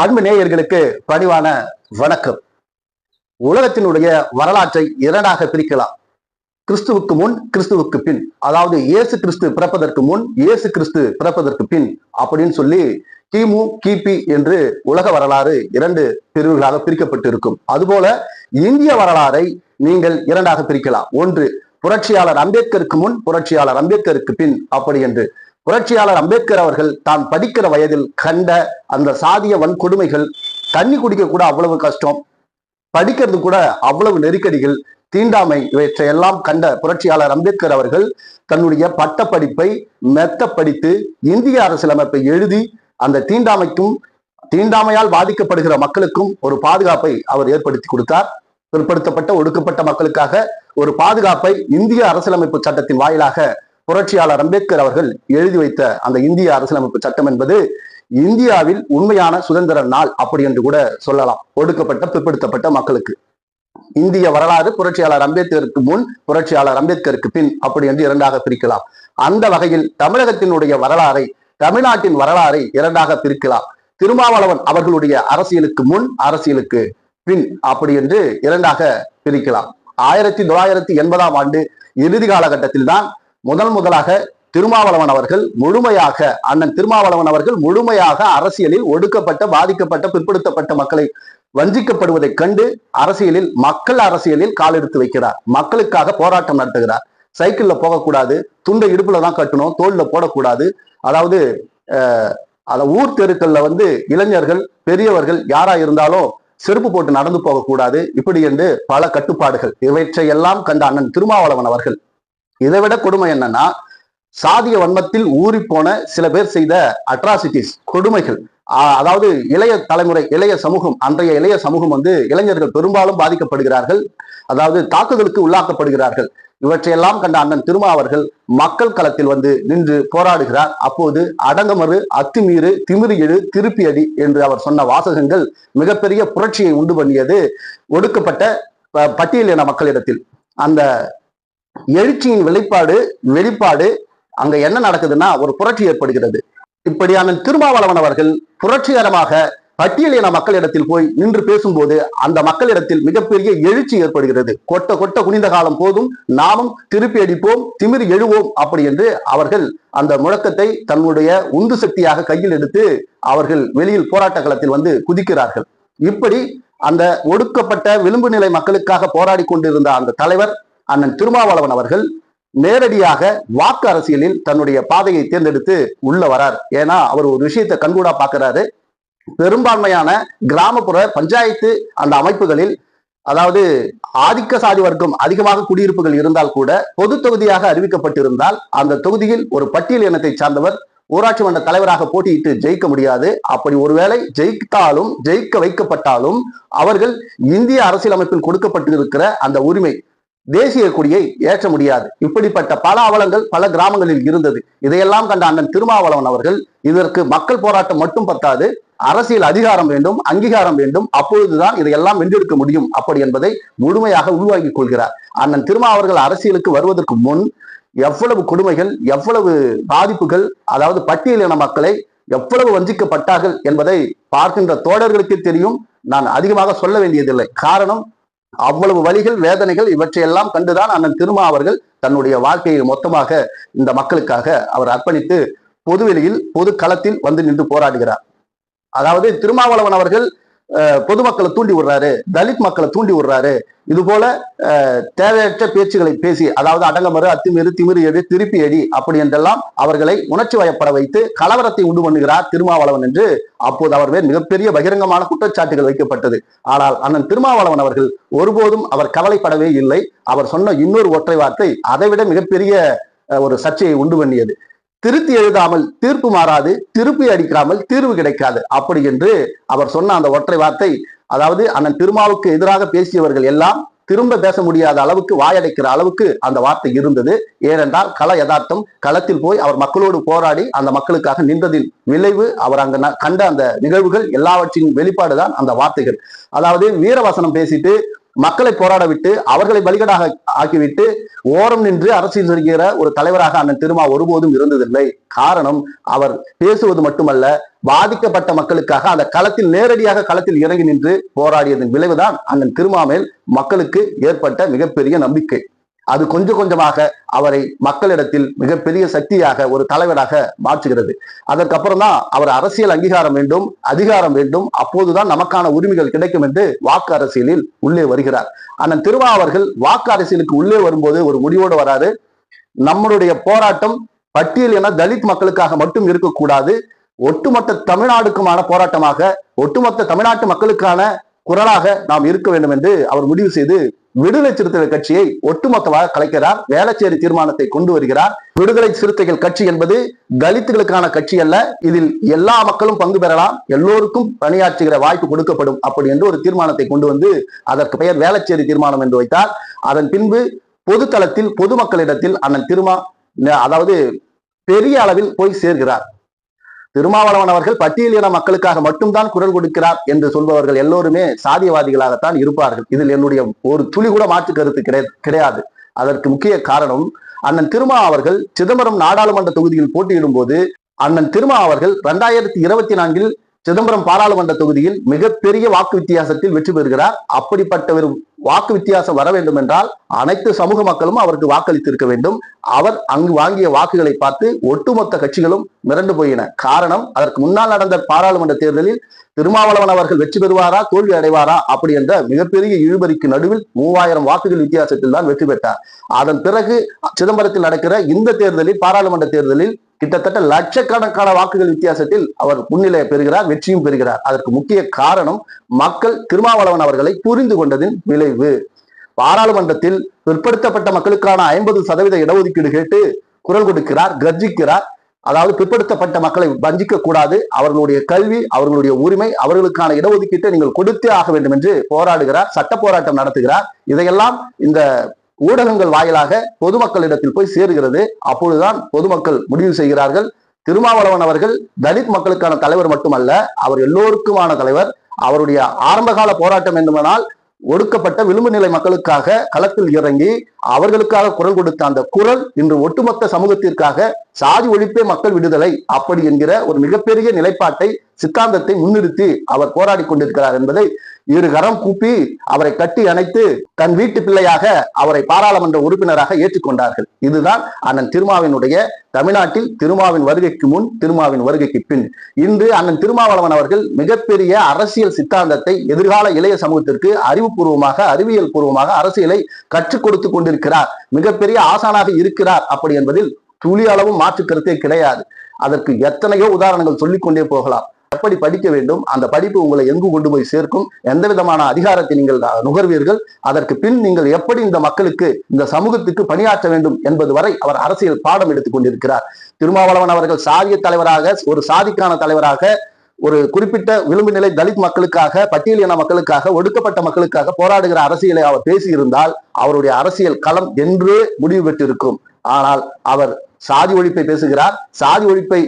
அன்பு நேயர்களுக்கு பணிவான வணக்கம். உலகத்தினுடைய வரலாற்றை இரண்டாக பிரிக்கலாம். கிறிஸ்துவுக்கு முன் கிறிஸ்துவுக்கு பின். அதாவது இயேசு கிறிஸ்து பிறப்பதற்கு முன் இயேசு கிறிஸ்து பிறப்பதற்கு பின் அப்படின்னு சொல்லி கிமு கிபி என்று உலக வரலாறு இரண்டு பிரிவுகளாக பிரிக்கப்பட்டிருக்கும். அதுபோல இந்திய வரலாறை நீங்கள் இரண்டாக பிரிக்கலாம். ஒன்று புரட்சியாளர் அம்பேத்கருக்கு முன் புரட்சியாளர் அம்பேத்கருக்கு பின் அப்படி என்று. புரட்சியாளர் அம்பேத்கர் அவர்கள் தான் படிக்கிற வயதில் கண்ட அந்த சாதிய வன்கொடுமைகள் தண்ணி குடிக்க கூட அவ்வளவு கஷ்டம் படிக்கிறது கூட அவ்வளவு நெருக்கடிகள் தீண்டாமை இவற்றையெல்லாம் கண்ட புரட்சியாளர் அம்பேத்கர் அவர்கள் தன்னுடைய பட்ட படிப்பை மெத்த படித்து இந்திய அரசியலமைப்பை எழுதி அந்த தீண்டாமைக்கும் தீண்டாமையால் பாதிக்கப்படுகிற மக்களுக்கும் ஒரு பாதுகாப்பை அவர் ஏற்படுத்தி கொடுத்தார். பிற்படுத்தப்பட்ட ஒடுக்கப்பட்ட மக்களுக்காக ஒரு பாதுகாப்பை இந்திய அரசியலமைப்பு சட்டத்தின் வாயிலாக புரட்சியாளர் அம்பேத்கர் அவர்கள் எழுதி வைத்த அந்த இந்திய அரசியலமைப்பு சட்டம் என்பது இந்தியாவில் உண்மையான சுதந்திர நாள் அப்படி என்று கூட சொல்லலாம். ஒடுக்கப்பட்ட பிற்படுத்தப்பட்ட மக்களுக்கு. இந்திய வரலாறு புரட்சியாளர் அம்பேத்கருக்கு முன் புரட்சியாளர் அம்பேத்கருக்கு பின் அப்படி என்று இரண்டாக பிரிக்கலாம். அந்த வகையில் தமிழகத்தினுடைய வரலாறை தமிழ்நாட்டின் வரலாறை இரண்டாக பிரிக்கலாம். திருமாவளவன் அவர்களுடைய அரசியலுக்கு முன் அரசியலுக்கு பின் அப்படி என்று இரண்டாக பிரிக்கலாம். ஆயிரத்தி தொள்ளாயிரத்தி எண்பதாம் ஆண்டு இறுதி காலகட்டத்தில் தான் முதல் முதலாக திருமாவளவன் அவர்கள் முழுமையாக அண்ணன் திருமாவளவன் அவர்கள் முழுமையாக அரசியலில் ஒடுக்கப்பட்ட பாதிக்கப்பட்ட பிற்படுத்தப்பட்ட மக்களை வஞ்சிக்கப்படுவதைக் கண்டு அரசியலில் மக்கள் அரசியலில் காலெடுத்து வைக்கிறார். மக்களுக்காக போராட்டம் நடத்துகிறார். சைக்கிள்ல போகக்கூடாது துண்டை இடுப்புல தான் கட்டணும் தோல்ல போடக்கூடாது. அதாவது அஹ், அந்த ஊர் தெருக்கள்ல வந்து இளைஞர்கள் பெரியவர்கள் யாரா இருந்தாலும் செருப்பு போட்டு நடந்து போகக்கூடாது. இப்படி என்று பல கட்டுப்பாடுகள். இவற்றையெல்லாம் கண்ட அண்ணன் திருமாவளவன் அவர்கள் இதை விட கொடுமை என்னன்னா சாதிய வன்மத்தில் ஊறி போன சில பேர் செய்த அட்ராசிட்டிஸ் கொடுமைகள். அதாவது இளைய தலைமுறை இளைய சமூகம் அன்றைய இளைய சமூகம் வந்து இளைஞர்கள் பெரும்பாலும் பாதிக்கப்படுகிறார்கள். அதாவது தாக்குதலுக்கு உள்ளாக்கப்படுகிறார்கள். இவற்றையெல்லாம் கண்ட அண்ணன் திருமா அவர்கள் மக்கள் களத்தில் வந்து நின்று போராடுகிறார். அப்போது அடங்கமறு அத்துமீறு திமிரு எழு திருப்பி அடி என்று அவர் சொன்ன வாசகங்கள் மிகப்பெரிய புரட்சியை உண்டு பண்ணியது ஒடுக்கப்பட்ட பட்டியல் பட்டியலின மக்களிடத்தில். அந்த எழுச்சியின் வெளிப்பாடு வெளிப்பாடு அங்க என்ன நடக்குதுன்னா ஒரு புரட்சி ஏற்படுகிறது. இப்படியான திருமாவளவன் அவர்கள் புரட்சிகரமாக பட்டியலின மக்களிடத்தில் போய் நின்று பேசும்போது அந்த மக்களிடத்தில் மிகப்பெரிய எழுச்சி ஏற்படுகிறது. கொட்ட கொட்ட குனிந்த காலம் போதும் நாமும் திருப்பி அடிப்போம் திமிர் எழுவோம் அப்படி என்று அவர்கள் அந்த முழக்கத்தை தன்னுடைய உந்து சக்தியாக கையில் எடுத்து அவர்கள் வெளியில் போராட்ட களத்தில் வந்து குதிக்கிறார்கள். இப்படி அந்த ஒடுக்கப்பட்ட விளிம்பு நிலை மக்களுக்காக போராடி கொண்டிருந்த அந்த தலைவர் அண்ணன் திருமாவளவன் அவர்கள் நேரடியாக வாக்கு அரசியலில் தன்னுடைய பாதையை தேர்ந்தெடுத்து உள்ள வரார். ஏன்னா அவர் ஒரு விஷயத்தை கண்கூடா பார்க்கிறாரு பெரும்பான்மையான கிராமப்புற பஞ்சாயத்து அந்த அமைப்புகளில் அதாவது ஆதிக்க சாதி வர்க்கம் அதிகமாக குடியிருப்புகள் இருந்தால் கூட பொது தொகுதியாக அறிவிக்கப்பட்டிருந்தால் அந்த தொகுதியில் ஒரு பட்டியல் இனத்தை சார்ந்தவர் ஊராட்சி மன்ற தலைவராக போட்டியிட்டு ஜெயிக்க முடியாது. அப்படி ஒருவேளை ஜெயித்தாலும் ஜெயிக்க வைக்கப்பட்டாலும் அவர்கள் இந்திய அரசியலமைப்பில் கொடுக்கப்பட்டிருக்கிற அந்த உரிமை தேசிய கொடியை ஏற்ற முடியாது. இப்படிப்பட்ட பல அவலங்கள் பல கிராமங்களில் இருந்தது. இதையெல்லாம் கண்ட அண்ணன் திருமாவளவன் அவர்கள் இதற்கு மக்கள் போராட்டம் மட்டும் பத்தாது அரசியல் அதிகாரம் வேண்டும் அங்கீகாரம் வேண்டும் அப்பொழுதுதான் இதையெல்லாம் வென்றெடுக்க முடியும் அப்படி என்பதை முழுமையாக உருவாக்கிக் கொள்கிறார். அண்ணன் திருமா அவர்கள் அரசியலுக்கு வருவதற்கு முன் எவ்வளவு கொடுமைகள் எவ்வளவு பாதிப்புகள் அதாவது பட்டியலின மக்களை எவ்வளவு வஞ்சிக்கப்பட்டார்கள் என்பதை பார்க்கின்ற தோழர்களுக்கு தெரியும். நான் அதிகமாக சொல்ல வேண்டியதில்லை. காரணம் அவ்வளவு வழிகள் வேதனைகள் இவற்றையெல்லாம் கண்டுதான் அண்ணன் திருமா அவர்கள் தன்னுடைய வாழ்க்கையை மொத்தமாக இந்த மக்களுக்காக அவர் அர்ப்பணித்து பொதுவெளியில் பொது களத்தில் வந்து நின்று போராடுகிறார். அதாவது திருமாவளவன் அவர்கள் பொதுமக்களை தூண்டி விடுறாரு தலித் மக்களை தூண்டி விடுறாரு. இது போல தேவையற்ற பேச்சுகளை பேசி அதாவது அடங்கமறு அத்துமீறு திமிரு எடு திருப்பி எடி அப்படி என்றெல்லாம் அவர்களை உணர்ச்சி வயப்பட வைத்து கலவரத்தை உண்டு பண்ணுகிறார் திருமாவளவன் என்று அப்போது அவர் மேல் மிகப்பெரிய பகிரங்கமான குற்றச்சாட்டுகள் வைக்கப்பட்டது. ஆனால் அண்ணன் திருமாவளவன் அவர்கள் ஒருபோதும் அவர் கவலைப்படவே இல்லை. அவர் சொன்ன இன்னொரு ஒற்றை வார்த்தை அதைவிட மிகப்பெரிய ஒரு சர்ச்சையை உண்டு பண்ணியது. திருத்தி எழுதாமல் தீர்ப்பு மாறாது திருப்பி அடிக்காமல் தீர்வு கிடைக்காது. அப்படி என்று அவர் சொன்ன அந்த ஒற்றை வார்த்தை அதாவது அண்ணன் திருமாவுக்கு எதிராக பேசியவர்கள் எல்லாம் திரும்ப பேச முடியாத அளவுக்கு வாயடைக்கிற அளவுக்கு அந்த வார்த்தை இருந்தது. ஏனென்றால் கள யதார்த்தம் களத்தில் போய் அவர் மக்களோடு போராடி அந்த மக்களுக்காக நின்றதின் விளைவு அவர் அங்க ந- கண்ட அந்த நிகழ்வுகள் எல்லாவற்றின் வெளிப்பாடுதான் அந்த வார்த்தைகள். அதாவது வீரவசனம் பேசிட்டு மக்களை போராட விட்டு அவர்களை பலிகடாக ஆக்கிவிட்டு ஓரம் நின்று அரசியல் செய்கிற ஒரு தலைவராக அண்ணன் திருமா ஒருபோதும் இருந்ததில்லை. காரணம் அவர் பேசுவது மட்டுமல்ல பாதிக்கப்பட்ட மக்களுக்காக அந்த களத்தில் நேரடியாக களத்தில் இறங்கி நின்று போராடியதன் விளைவுதான் அண்ணன் திருமாமேல் மக்களுக்கு ஏற்பட்ட மிகப்பெரிய நம்பிக்கை. அது கொஞ்சம் கொஞ்சமாக அவரை மக்களிடத்தில் மிகப்பெரிய சக்தியாக ஒரு தலைவராக மாற்றுகிறது. அதற்கப்புறம் தான் அவர் அரசியல் அங்கீகாரம் வேண்டும் அதிகாரம் வேண்டும். அப்போதுதான் நமக்கான உரிமைகள் கிடைக்கும் என்று வாக்கு அரசியலில் உள்ளே வருகிறார். அண்ணன் திருவா அவர்கள் வாக்கு அரசியலுக்கு உள்ளே வரும்போது ஒரு முடிவோடு வராது நம்மளுடைய போராட்டம் பட்டியல் என தலித் மக்களுக்காக மட்டும் இருக்கக்கூடாது. ஒட்டுமொத்த தமிழ்நாடுக்குமான போராட்டமாக ஒட்டுமொத்த தமிழ்நாட்டு மக்களுக்கான குரலாக நாம் இருக்க வேண்டும் என்று அவர் முடிவு செய்து விடுதலை சிறுத்தைகள் கட்சியை ஒட்டுமொத்தமாக கலைக்கிறார். வேளச்சேரி தீர்மானத்தை கொண்டு வருகிறார். விடுதலை சிறுத்தைகள் கட்சி என்பது தலித்துகளுக்கான கட்சி அல்ல. இதில் எல்லா மக்களும் பங்கு பெறலாம். எல்லோருக்கும் பணியாற்றுகிற வாய்ப்பு கொடுக்கப்படும் அப்படி என்று ஒரு தீர்மானத்தை கொண்டு வந்து அதற்கு பெயர் வேளச்சேரி தீர்மானம் என்று வைத்தார். அதன் பின்பு பொதுத்தளத்தில் பொதுமக்களிடத்தில் அண்ணன் திருமா அதாவது பெரிய அளவில் போய் சேர்கிறார். திருமாவளவன் அவர்கள் பட்டியலின மக்களுக்காக மட்டும்தான் குரல் கொடுக்கிறார் என்று சொல்பவர்கள் எல்லோருமே சாதியவாதிகளாகத்தான் இருப்பார்கள். இதில் என்னுடைய ஒரு துளி கூட மாற்று கருத்து கிடை- கிடையாது. அதற்கு முக்கிய காரணம் அண்ணன் திருமா அவர்கள் சிதம்பரம் நாடாளுமன்ற தொகுதியில் போட்டியிடும் போது அண்ணன் திருமா அவர்கள் இரண்டாயிரத்தி இருபத்தி நான்கில் சிதம்பரம் பாராளுமன்ற தொகுதியில் மிகப்பெரிய வாக்கு வித்தியாசத்தில் வெற்றி பெறுகிறார். அப்படிப்பட்ட ஒரு வாக்கு வித்தியாசம் வர வேண்டும் என்றால் அனைத்து சமூக மக்களும் அவருக்கு வாக்களித்திருக்க வேண்டும். அவர் அங்கு வாங்கிய வாக்குகளை பார்த்து ஒட்டுமொத்த கட்சிகளும் மிரண்டு போயின. காரணம் அதற்கு முன்னால் நடந்த பாராளுமன்ற தேர்தலில் திருமாவளவன் அவர்கள் வெற்றி பெறுவாரா தோல்வி அடைவாரா அப்படி என்ற மிகப்பெரிய இழுபறிக்கு நடுவில் மூவாயிரம் வாக்குகள் வித்தியாசத்தில் தான் வெற்றி பெற்றார். அதன் பிறகு சிதம்பரத்தில் நடக்கிற இந்த தேர்தலில் பாராளுமன்ற தேர்தலில் கிட்டத்தட்ட லட்சக்கணக்கான வாக்குகள் வித்தியாசத்தில் அவர் முன்னிலையை பெறுகிறார் வெற்றியும் பெறுகிறார். அதற்கு முக்கிய காரணம் மக்கள் திருமாவளவன் அவர்களை புரிந்து கொண்டதின் விளைவு. பாராளுமன்றத்தில் பிற்படுத்தப்பட்ட மக்களுக்கான ஐம்பது சதவீத இடஒதுக்கீடு கேட்டு குரல் கொடுக்கிறார் கர்ஜிக்கிறார். அதாவது பிற்படுத்தப்பட்ட மக்களை வஞ்சிக்க கூடாது அவர்களுடைய கல்வி அவர்களுடைய உரிமை அவர்களுக்கான இடஒதுக்கீட்டை நீங்கள் கொடுத்தே ஆக வேண்டும் என்று போராடுகிறார் சட்ட போராட்டம் நடத்துகிறார். இதையெல்லாம் இந்த ஊடகங்கள் வாயிலாக பொதுமக்களிடத்தில் போய் சேருகிறது. அப்பொழுதுதான் பொதுமக்கள் முடிவு செய்கிறார்கள். திருமாவளவன் அவர்கள் தலித் மக்களுக்கான தலைவர் மட்டுமல்ல அவர் எல்லோருக்குமான தலைவர். அவருடைய ஆரம்பகால போராட்டம் என்னவென்றால் ஒடுக்கப்பட்ட விளிம்பு நிலை மக்களுக்காக களத்தில் இறங்கி அவர்களுக்காக குரல் கொடுத்த அந்த குரல் இன்று ஒட்டுமொத்த சமூகத்திற்காக சாதி ஒழிப்பே மக்கள் விடுதலை அப்படி என்கிற ஒரு மிகப்பெரிய நிலைப்பாட்டை சித்தாந்தத்தை முன்னிறுத்தி அவர் போராடி கொண்டிருக்கிறார் என்பதை இரு கரம் கூப்பி அவரை கட்டி அணைத்து தன் வீட்டு பிள்ளையாக அவரை பாராளுமன்ற உறுப்பினராக ஏற்றுக்கொண்டார்கள். இதுதான் அண்ணன் திருமாவினுடைய தமிழ்நாட்டில் திருமாவின் வருகைக்கு முன் திருமாவின் வருகைக்கு பின். இன்று அண்ணன் திருமாவளவன் அவர்கள் மிகப்பெரிய அரசியல் சித்தாந்தத்தை எதிர்கால இளைய சமூகத்திற்கு அறிவுபூர்வமாக அறிவியல் பூர்வமாக அரசியலை கற்றுக் கொடுத்து கொண்டிருக்கிறார். மிகப்பெரிய ஆசானாக இருக்கிறார் அப்படி என்பதில் துளி அளவும் மாற்று கருத்தே கிடையாது. அதற்கு எத்தனையோ உதாரணங்கள் சொல்லிக் கொண்டே போகலாம். எப்படி படிக்க வேண்டும்? அந்த படிப்பு உங்களை எங்கு கொண்டு போய் சேர்க்கும்? எந்த விதமான அதிகாரத்தை நீங்கள் நுகர்வீர்கள்? அதற்கு பின் நீங்கள் எப்படி இந்த மக்களுக்கு இந்த சமூகத்துக்கு பணியாற்ற வேண்டும் என்பது வரை அவர் அரசியல் பாடம் எடுத்துக் கொண்டிருக்கிறார். திருமாவளவன் அவர்கள் சாதிய தலைவராக ஒரு சாதிக்கான தலைவராக ஒரு குறிப்பிட்ட விளிம்பு நிலை தலித் மக்களுக்காக பட்டியலின மக்களுக்காக ஒடுக்கப்பட்ட மக்களுக்காக போராடுகிற அரசியலை அவர் பேசியிருந்தால் அவருடைய அரசியல் களம் என்று முடிவு பெற்றிருக்கும். ஆனால் அவர் சாதி ஒழிப்பை பேசுகிறார். சாதி ஒழிப்பை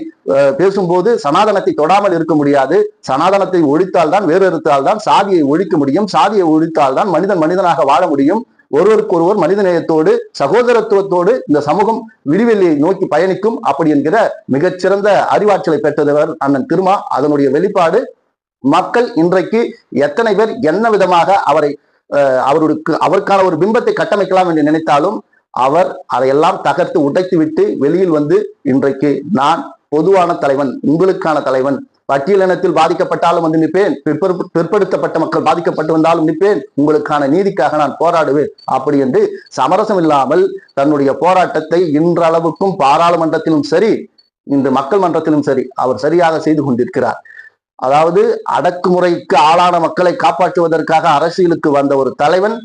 பேசும்போது சனாதனத்தை தொடாமல் இருக்க முடியாது. சனாதனத்தை ஒழித்தால் தான் வேறறுத்தால் தான் சாதியை ஒழிக்க முடியும். சாதியை ஒழித்தால் தான் மனிதன் மனிதனாக வாழ முடியும். ஒருவருக்கொருவர் மனிதநேயத்தோடு சகோதரத்துவத்தோடு இந்த சமூகம் விரிவெளியை நோக்கி பயணிக்கும் அப்படி என்கிற மிகச்சிறந்த அறிவாற்றலை பெற்றவர் அண்ணன் திருமா. அதனுடைய வெளிப்பாடு மக்கள் இன்றைக்கு எத்தனை பேர் என்ன விதமாக அவரை அவருக்கு அவருக்கான ஒரு பிம்பத்தை கட்டமைக்கலாம் என்று நினைத்தாலும் அவர் அதையெல்லாம் தகர்த்து உடைத்துவிட்டு வெளியில் வந்து இன்றைக்கு நான் பொதுவான தலைவன் உங்களுக்கான தலைவன் பட்டியலினத்தில் பாதிக்கப்பட்டாலும் வந்து நிற்பேன் பிற்படு- பிற்படுத்தப்பட்ட மக்கள் பாதிக்கப்பட்டு வந்தாலும் நிற்பேன் உங்களுக்கான நீதிக்காக நான் போராடுவேன் அப்படி என்று சமரசம் இல்லாமல் தன்னுடைய போராட்டத்தை இன்றளவுக்கும் பாராளுமன்றத்திலும் சரி இன்று மக்கள் மன்றத்திலும் சரி அவர் சரியாக செய்து கொண்டிருக்கிறார். அதாவது அடக்குமுறைக்கு ஆளான மக்களை காப்பாற்றுவதற்காக அரசியலுக்கு வந்த ஒரு தலைவன்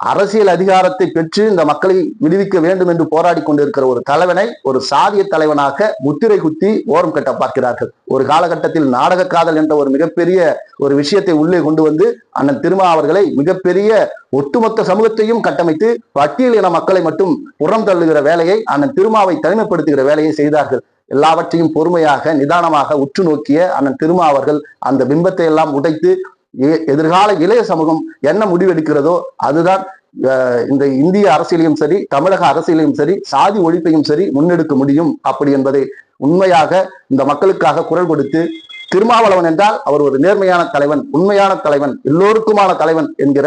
அரசியல் அதிகாரத்தை பெற்று இந்த மக்களை விடுவிக்க வேண்டும் என்று போராடி கொண்டிருக்கிற ஒரு தலைவனை ஒரு சாதிய தலைவனாக முத்திரை குத்தி ஓரம் கட்ட பார்க்கிறார்கள். ஒரு காலகட்டத்தில் நாடக காதல் என்ற ஒரு மிகப்பெரிய ஒரு விஷயத்தை உள்ளே கொண்டு வந்து அண்ணன் திருமா அவர்களை மிகப்பெரிய ஒட்டுமொத்த சமூகத்தையும் கட்டமைத்து பட்டியல் இன மக்களை மட்டும் புறம் தள்ளுகிற வேலையை அண்ணன் திருமாவை தனிமைப்படுத்துகிற வேலையை செய்தார்கள். எல்லாவற்றையும் பொறுமையாக நிதானமாக உற்று நோக்கிய அண்ணன் திருமா அவர்கள் அந்த பிம்பத்தை எல்லாம் உடைத்து எதிர்கால இளைய சமூகம் என்ன முடிவெடுக்கிறதோ அதுதான் இந்த இந்திய அரசியலையும் சரி தமிழக அரசியலையும் சரி சாதி ஒழிப்பையும் சரி முன்னெடுக்க முடியும். அப்படி என்பதை உண்மையாக இந்த மக்களுக்காக குரல் கொடுத்து திருமாவளவன் என்றால் அவர் ஒரு நேர்மையான தலைவன் உண்மையான தலைவன் எல்லோருக்குமான தலைவன் என்கிற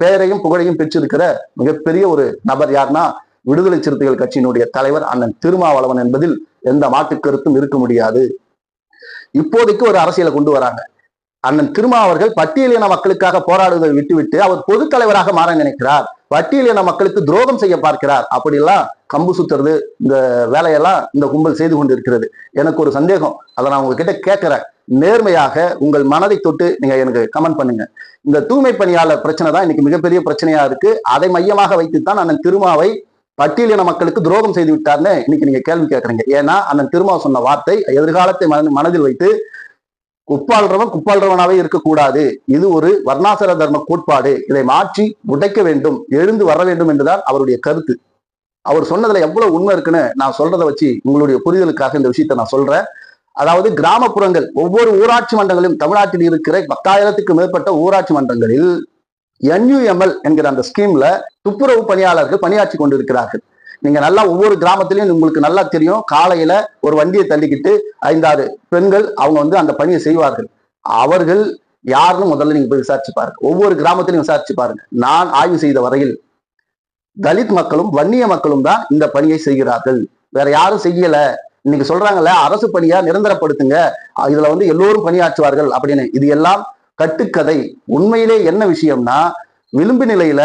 பெயரையும் புகழையும் பெற்றிருக்கிற மிகப்பெரிய ஒரு நபர் யார்னா விடுதலை சிறுத்தைகள் கட்சியினுடைய தலைவர் அண்ணன் திருமாவளவன் என்பதில் எந்த மாற்று கருத்தும் இருக்க முடியாது. இப்போதைக்கு ஒரு அரசியலை கொண்டு வராங்க. அண்ணன் திருமா அவர்கள் பட்டியலின மக்களுக்காக போராடுவதை விட்டுவிட்டு அவர் பொது தலைவராக மாற நினைக்கிறார். பட்டியலின மக்களுக்கு துரோகம் செய்ய பார்க்கிறார். அப்படிலாம் கம்பு சுத்துறது இந்த வேலையெல்லாம் இந்த கும்பல் செய்து கொண்டிருக்கிறது. எனக்கு ஒரு சந்தேகம். அதை நான் உங்ககிட்ட கேட்கிறேன். நேர்மையாக உங்கள் மனதை தொட்டு நீங்க எனக்கு கமெண்ட் பண்ணுங்க. இந்த தூய்மை பணியாளர் பிரச்சனை தான் இன்னைக்கு மிகப்பெரிய பிரச்சனையா இருக்கு. அதை மையமாக வைத்துத்தான் அண்ணன் திருமாவை பட்டியலின மக்களுக்கு துரோகம் செய்து விட்டார்னு இன்னைக்கு நீங்க கேள்வி கேட்கறீங்க. ஏன்னா அண்ணன் திருமா சொன்ன வார்த்தை எதிர்காலத்தை மன- மனதில் வைத்து குப்பாள்றவன் குப்பாள்றவனாவே இருக்கக்கூடாது. இது ஒரு வர்ணாசர தர்ம கோட்பாடு. இதை மாற்றி உடைக்க வேண்டும். எழுந்து வர வேண்டும் என்றுதான் அவருடைய கருத்து. அவர் சொன்னதுல எவ்வளவு உண்மை இருக்குன்னு நான் சொல்றதை வச்சு உங்களுடைய புரிதலுக்காக இந்த விஷயத்தை நான் சொல்றேன். அதாவது கிராமப்புறங்கள் ஒவ்வொரு ஊராட்சி மன்றங்களிலும் தமிழ்நாட்டில் இருக்கிற பத்தாயிரத்துக்கு மேற்பட்ட ஊராட்சி மன்றங்களில் என்யூஎம்எல் என்கிற அந்த ஸ்கீம்ல துப்புரவு பணியாளர்கள் பணியாற்றி கொண்டிருக்கிறார்கள். நீங்க நல்லா ஒவ்வொரு கிராமத்திலையும் உங்களுக்கு நல்லா தெரியும். காலையில ஒரு வண்டியை தள்ளிக்கிட்டு ஐந்தாறு பெண்கள் அவங்க வந்து அந்த பணியை செய்வார்கள். அவர்கள் யாருன்னு முதல்ல நீங்க போய் விசாரிச்சு பாருங்க. ஒவ்வொரு கிராமத்திலையும் விசாரிச்சு பாருங்க. நான் ஆய்வு செய்த வரையில் தலித் மக்களும் வன்னிய மக்களும் தான் இந்த பணியை செய்கிறார்கள். வேற யாரும் செய்யல. இன்னைக்கு சொல்றாங்கல்ல அரசு பணியா நிரந்தரப்படுத்துங்க. இதுல வந்து எல்லோரும் பணியாற்றுவார்கள் அப்படின்னு. இது எல்லாம் கட்டுக்கதை. உண்மையிலே என்ன விஷயம்னா விளிம்பு நிலையில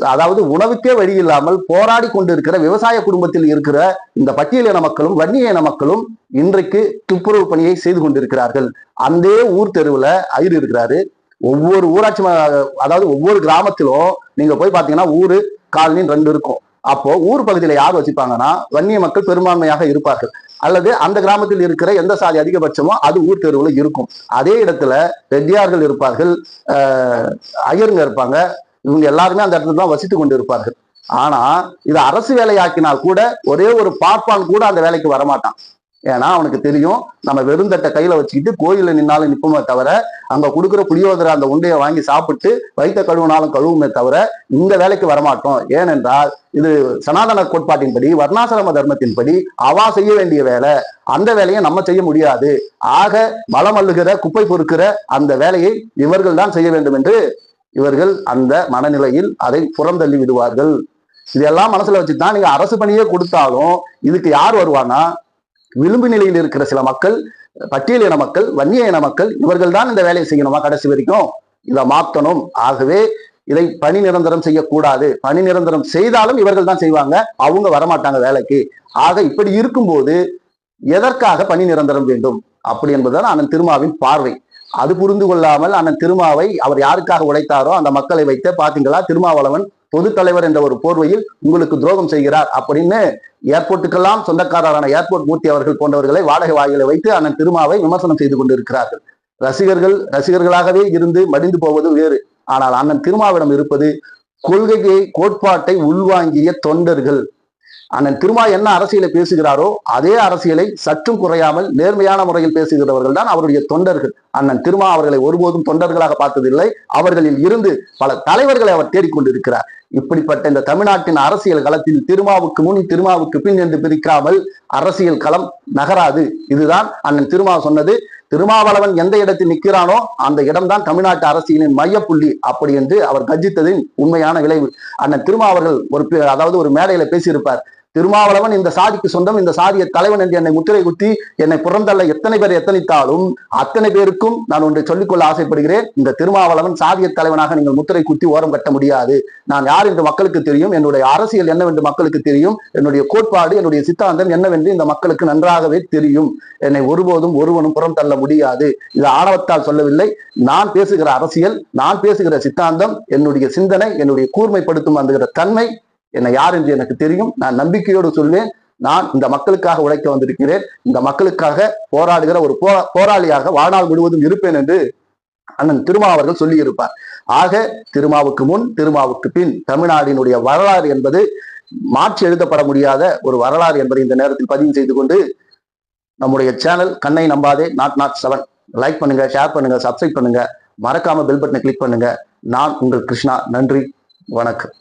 அதாவது உணவுக்கே வழி இல்லாமல் போராடி கொண்டிருக்கிற விவசாய குடும்பத்தில் இருக்கிற இந்த பட்டியலின மக்களும் வன்னிய இன மக்களும் இன்றைக்கு துப்புரவு பணியை செய்து கொண்டிருக்கிறார்கள். அந்த ஊர் தெருவில் ஐயர் இருக்கிறாரு. ஒவ்வொரு ஊராட்சி ம- அதாவது ஒவ்வொரு கிராமத்திலும் நீங்க போய் பாத்தீங்கன்னா ஊரு காலனின்னு ரெண்டு இருக்கும். அப்போ ஊர் பகுதியில யார் வச்சுப்பாங்கன்னா வன்னிய மக்கள் பெரும்பான்மையாக இருப்பார்கள். அல்லது அந்த கிராமத்தில் இருக்கிற எந்த சாதி அதிகபட்சமோ அது ஊர் தெருவில் இருக்கும். அதே இடத்துல ரெட்டியார்கள் இருப்பார்கள் ஆஹ் இருப்பாங்க. இவங்க எல்லாருமே அந்த இடத்துல தான் வசித்து கொண்டு இருப்பார்கள் ஆனா இது அரசு வேலையாக்கினால் கூட ஒரே ஒரு பார்ப்பான் கூட அந்த வேலைக்கு வரமாட்டான். ஏன்னா அவனுக்கு தெரியும் நம்ம வெறுந்தட்டை கையில வச்சுக்கிட்டு கோயில நின்னாலும் நிற்போமே தவிர அங்க கொடுக்குற புளியோதரை அந்த உண்டையை வாங்கி சாப்பிட்டு வைத்த கழுவுனாலும் கழுவுமே தவிர இந்த வேலைக்கு வரமாட்டோம். ஏனென்றால் இது சனாதன கோட்பாட்டின்படி வர்ணாசிரம தர்மத்தின்படி அவா செய்ய வேண்டிய வேலை. அந்த வேலையை நம்ம செய்ய முடியாது. ஆக மலம் அள்ளுகிற குப்பை பொறுக்கிற அந்த வேலையை இவர்கள் தான் செய்ய வேண்டும் என்று இவர்கள் அந்த மனநிலையில் அதை புறந்தள்ளி விடுவார்கள். இதெல்லாம் மனசுல வச்சுதான் நீங்க அரசு பணியே கொடுத்தாலும் இதுக்கு யார் வருவானா விளிம்பு நிலையில் இருக்கிற சில மக்கள் பட்டியலின மக்கள் வன்னிய இன மக்கள் இவர்கள் தான் இந்த வேலையை செய்யணுமா கடைசி வரைக்கும்? இதை மாத்தணும். ஆகவே இதை பணி நிரந்தரம் செய்யக்கூடாது. பணி நிரந்தரம் செய்தாலும் இவர்கள் தான் செய்வாங்க. அவங்க வரமாட்டாங்க வேலைக்கு. ஆக இப்படி இருக்கும்போது எதற்காக பணி நிரந்தரம் வேண்டும்? அப்படி என்பதுதான் அண்ணன் திருமாவின் பார்வை. அது புரிந்து கொள்ளாமல் அண்ணன் திருமாவை அவர் யாருக்காக உழைத்தாரோ அந்த மக்களை வைத்து பாத்தீங்களா? திருமாவளவன் பொது தலைவர் என்ற ஒரு போர்வையில் உங்களுக்கு துரோகம் செய்கிறார் அப்படின்னு ஏர்போர்ட்டுக்கெல்லாம் சொந்தக்காரரான ஏர்போர்ட் மூர்த்தி அவர்கள் போன்றவர்களை வாடகை வாயிலை வைத்து அண்ணன் திருமாவை விமர்சனம் செய்து கொண்டிருக்கிறார்கள். ரசிகர்கள் ரசிகர்களாகவே இருந்து மடிந்து போவது வேறு. ஆனால் அண்ணன் திருமாவிடம் இருப்பது கொள்கையை கோட்பாட்டை உள்வாங்கிய தொண்டர்கள். அண்ணன் திருமா என்ன அரசியலை பேசுகிறாரோ அதே அரசியலை சற்றும் குறையாமல் நேர்மையான முறையில் பேசுகிறவர்கள் தான் அவருடைய தொண்டர்கள். அண்ணன் திருமா அவர்களை ஒருபோதும் தொண்டர்களாக பார்த்ததில்லை. அவர்களில் இருந்து பல தலைவர்களை அவர் தேடிக்கொண்டிருக்கிறார். இப்படிப்பட்ட இந்த தமிழ்நாட்டின் அரசியல் களத்தில் திருமாவுக்கு முன் திருமாவுக்கு பின் என்று பிரிக்காமல் அரசியல் களம் நகராது. இதுதான் அண்ணன் திருமா சொன்னது. திருமாவளவன் எந்த இடத்தில் நிற்கிறானோ அந்த இடம்தான் தமிழ்நாட்டு அரசியலின் மையப்புள்ளி அப்படி என்று அவர் கர்ஜித்ததின் உண்மையான விளைவு. அண்ணன் திருமா அவர்கள் ஒரு அதாவது ஒரு மேடையில பேசியிருப்பார். திருமாவளவன் இந்த சாதிக்கு சொந்தம் இந்த சாதிய தலைவன் என்று என்னை முத்திரை குத்தி என்னை புறந்தள்ள எத்தனை பேர் எத்தனைத்தாலும் அத்தனை பேருக்கும் நான் ஒன்றை சொல்லிக்கொள்ள ஆசைப்படுகிறேன். இந்த திருமாவளவன் சாதிய தலைவனாக நீங்கள் முத்திரை குத்தி ஓரம் கட்ட முடியாது. நான் யார் என்று மக்களுக்கு தெரியும் என்னுடைய அரசியல் என்னவென்று மக்களுக்கு தெரியும் என்னுடைய கோட்பாடு என்னுடைய சித்தாந்தம் என்னவென்று இந்த மக்களுக்கு நன்றாகவே தெரியும். என்னை ஒருபோதும் ஒருவனும் புறம் தள்ள முடியாது. இது ஆணவத்தால் சொல்லவில்லை. நான் பேசுகிற அரசியல் நான் பேசுகிற சித்தாந்தம் என்னுடைய சிந்தனை என்னுடைய கூர்மைப்படுத்தும் அந்த தன்மை என்னை யார் என்று எனக்கு தெரியும். நான் நம்பிக்கையோடு சொல்வேன். நான் இந்த மக்களுக்காக உழைக்க வந்திருக்கிறேன். இந்த மக்களுக்காக போராடுகிற ஒரு போ போராளியாக வாழ்நாள் முழுவதும் இருப்பேன் என்று அண்ணன் திருமா அவர்கள் சொல்லியிருப்பார். ஆக திருமாவுக்கு முன் திருமாவுக்கு பின் தமிழ்நாடினுடைய வரலாறு என்பது மாற்றி எழுதப்பட முடியாத ஒரு வரலாறு என்பதை இந்த நேரத்தில் பதிவு செய்து கொண்டு நம்முடைய channel Kannai Nambathe not not seven. Like பண்ணுங்க ஷேர் பண்ணுங்க சப்ஸ்கிரைப் பண்ணுங்க. மறக்காம பெல் பட்டனை கிளிக் பண்ணுங்க. நான் உங்கள் கிருஷ்ணா. நன்றி. வணக்கம்.